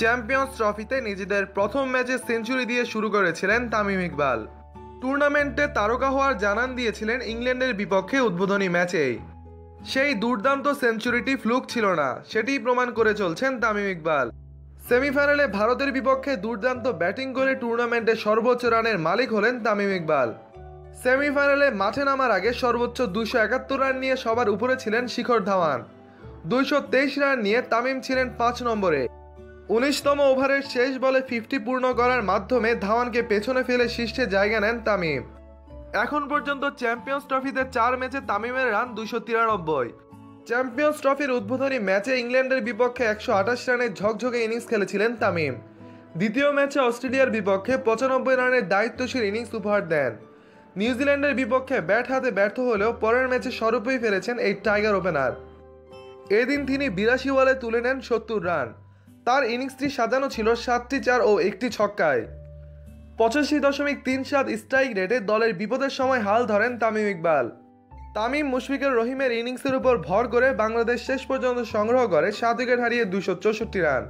Champions ট্রফিতে নিজেদের প্রথম ম্যাচে সেঞ্চুরি দিয়ে শুরু করেছিলেন তামিম ইকবাল। টুর্নামেন্টে তারকা হওয়ার জানান দিয়েছিলেন ইংল্যান্ডের বিপক্ষে উদ্বোধনী ম্যাচেই সেই দুর্দান্ত সেঞ্চুরিটি ফ্লুক ছিল না, সেটিই প্রমাণ করে চলছেন তামিম ইকবাল। সেমিফাইনালে ভারতের বিপক্ষে দুর্দান্ত ব্যাটিং করে টুর্নামেন্টে সর্বোচ্চ রানের মালিক হলেন তামিম ইকবাল। সেমিফাইনালে মাঠে নামার আগে সর্বোচ্চ দুশো একাত্তর রান নিয়ে সবার উপরে ছিলেন শিখর ধাওয়ান। দুইশো তেইশ রান নিয়ে তামিম ছিলেন পাঁচ নম্বরে। উনিশতম ওভারের শেষ বলে ফিফটি পূর্ণ করার মাধ্যমে ধাওয়ানকে পেছনে ফেলে শীর্ষে জায়গা নেন তামিম। এখন পর্যন্ত চ্যাম্পিয়ন্স ট্রফিতে চার ম্যাচে তামিমের রান দুশো তিরানব্বই। চ্যাম্পিয়ন্স ট্রফির উদ্বোধনী ম্যাচে ইংল্যান্ডের বিপক্ষে একশো আঠাশ রানের ঝকঝকে ইনিংস খেলেছিলেন তামিম। দ্বিতীয় ম্যাচে অস্ট্রেলিয়ার বিপক্ষে পঁচানব্বই রানের দায়িত্বশীল ইনিংস উপহার দেন। নিউজিল্যান্ডের বিপক্ষে ব্যাট হাতে ব্যর্থ হলেও পরের ম্যাচে স্বরূপই ফেলেছেন এই টাইগার ওপেনার। এদিন তিনি বিরাশি বলে তুলে নেন সত্তর রান। তার ইনিংসটি সাজানো ছিল সাতটি চার ও একটি ছক্কায়। পঁচাশি দশমিক তিন সাত স্ট্রাইক রেটে দলের বিপদের সময় হাল ধরেন তামিম ইকবাল। তামিম মুশফিকুর রহিমের ইনিংসের উপর ভর করে বাংলাদেশ শেষ পর্যন্ত সংগ্রহ করে সাত উইকেট হারিয়ে দুশো চৌষট্টি রান।